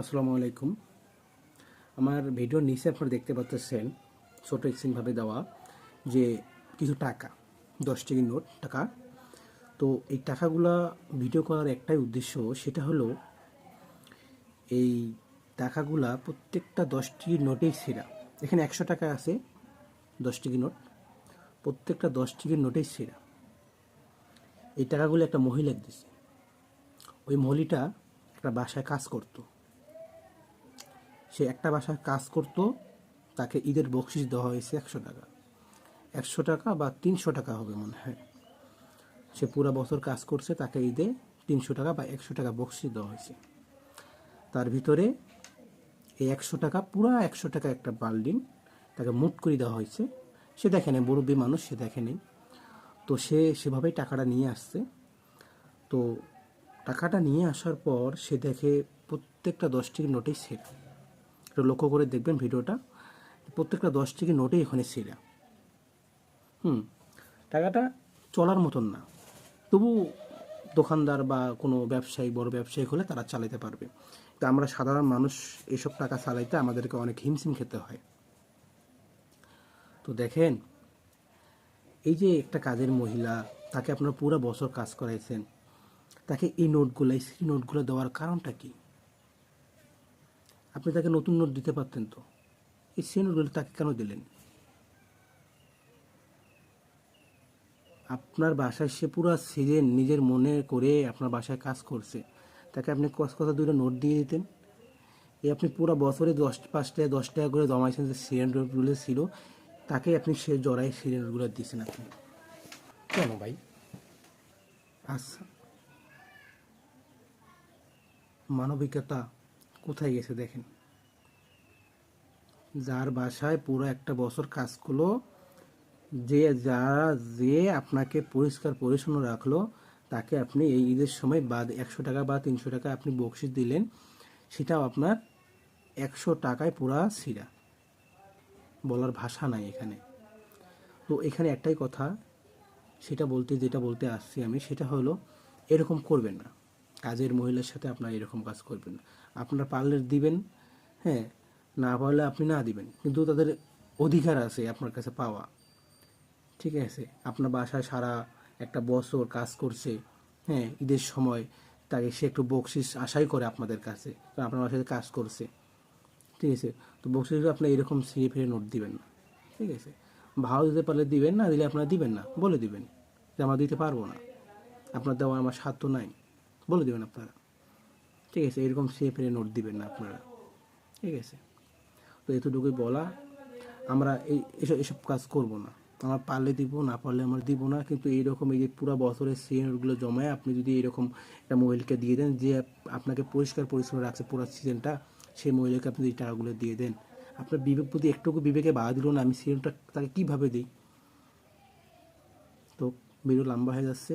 আসসালামু আলাইকুম। আমার ভিডিওর নিচে আপনারা দেখতে পাচ্ছেন, ছোটো এক্সিনভাবে দেওয়া, যে কিছু টাকা, দশ টাকার নোট, টাকা। তো এই টাকাগুলা ভিডিও করার একটাই উদ্দেশ্য, সেটা হলো এই টাকাগুলা প্রত্যেকটা দশ টিকির নোটেই সেরা এখানে একশো টাকা আছে, দশ টিকির নোট। প্রত্যেকটা দশ টিকির নোটেই সেরা এই টাকাগুলো একটা মহিলা দিছে। ওই মহিলাটা একটা বাসায় কাজ করতো। সে একটা বাসায় কাজ করত, তাকে ঈদের বকশিস দেওয়া হয়েছে একশো টাকা। একশো টাকা বা তিনশো টাকা হবে মনে হয়। সে পুরো বছর কাজ করছে, তাকে ঈদে তিনশো টাকা বা একশো টাকা বকশিস দেওয়া হয়েছে। তার ভিতরে এই একশো টাকা, পুরো একশো টাকা একটা বাল্ডিং তাকে মুট করে দেওয়া হয়েছে। সে দেখে নেই, মুরব্বী মানুষ, সে দেখে নেই। তো সে সেভাবেই টাকাটা নিয়ে আসছে। তো টাকাটা নিয়ে আসার পর সে দেখে প্রত্যেকটা দশটির নোটেই সেরা একটু লক্ষ্য করে দেখবেন ভিডিওটা। প্রত্যেকটা দশ টিকির নোটেই এখানে ছিল। হুম, টাকাটা চলার মতন না। তবু দোকানদার বা কোনো ব্যবসায়ী, বড় ব্যবসায়ী হলে তারা চালাতে পারবে। তো আমরা সাধারণ মানুষ, এসব টাকা চালাইতে আমাদেরকে অনেক হিমশিম খেতে হয়। তো দেখেন, এই যে একটা কাজের মহিলা, তাকে আপনারা পুরো বছর কাজ করাইছেন। তাকে এই নোটগুলো এই নোটগুলো দেওয়ার কারণটা কি? আপনি তাকে নতুন নোট দিতে পারতেন তো। এই সেই নোটগুলো তাকে কেন দিলেন? আপনার বাসায় সে পুরো সিজন নিজের মনে করে আপনার বাসায় কাজ করছে। তাকে আপনি কস কথা দুটো নোট দিয়ে দিতেন? এই আপনি পুরো বছরে দশ, পাঁচ টাকা, দশ টাকা করে জমাইছেন যে সিরিয়াল নোটগুলো ছিল তাকে আপনি সে জড়াই সিরিয়াল নোটগুলো দিয়েছেন আপনি। কেন ভাই? আচ্ছা। মানবিকতা কোথায় গেছে দেখেন। যার বাসায় পুরো একটা বছর কাজ করল, যে যারা যে আপনাকে পরিষ্কার পরিচ্ছন্ন রাখল, তাকে আপনি এই ঈদের সময় বাদ, একশো টাকা বা তিনশো টাকা আপনি বকশিস দিলেন, সেটাও আপনার একশো টাকায় পুরা সিরা বলার ভাষা নাই এখানে। তো এখানে একটাই কথা, সেটা বলতে, যেটা বলতে আসছি আমি, সেটা হলো, এরকম করবেন না। কাজের মহিলার সাথে আপনার এরকম কাজ করবেন আপনার পারলে দিবেন হ্যাঁ না পারলে আপনি না দিবেন। কিন্তু তাদের অধিকার আছে আপনার কাছে পাওয়া। ঠিক আছে? আপনার বাসায় সারা একটা বছর কাজ করছে হ্যাঁ ঈদের সময় তাকে সে একটু বকশিস আশাই করে আপনাদের কাছে, কারণ আপনার বাসায় কাজ করছে। ঠিক আছে? তো বকশিস আপনি এরকম ছিঁড়ে ফিরে নোট দিবেন না। ঠিক আছে? ভালো দিতে পারলে দিবেন, না দিলে আপনারা দিবেন না, বলে দিবেন যে, আমরা দিতে পারব না। আপনার দেওয়া আমার সাধ্য নাই। বলে দেবেন আপনারা। ঠিক আছে, এরকম সে ফিরে নোট দিবেন না আপনারা। ঠিক আছে? তো এতটুকুই বলা। আমরা এই, এসব এসব কাজ করব না। আমরা পারলে দিব, না পারলে আমরা দিব না। কিন্তু এইরকম এই যে পুরো বছরের সিজনগুলো জমায়, আপনি যদি এরকম একটা মহিলাকে দিয়ে দেন, যে আপনাকে পরিষ্কার পরিচ্ছন্ন রাখছে পুরো সিজনটা সেই মহিলাকে আপনি এই টাকাগুলো দিয়ে দেন। আপনার বিবেক প্রতি একটুকু বিবেকে বাধা দিল না, আমি সিজনটা তাকে কীভাবে দিই? তো ভিডিও লম্বা হয়ে যাচ্ছে।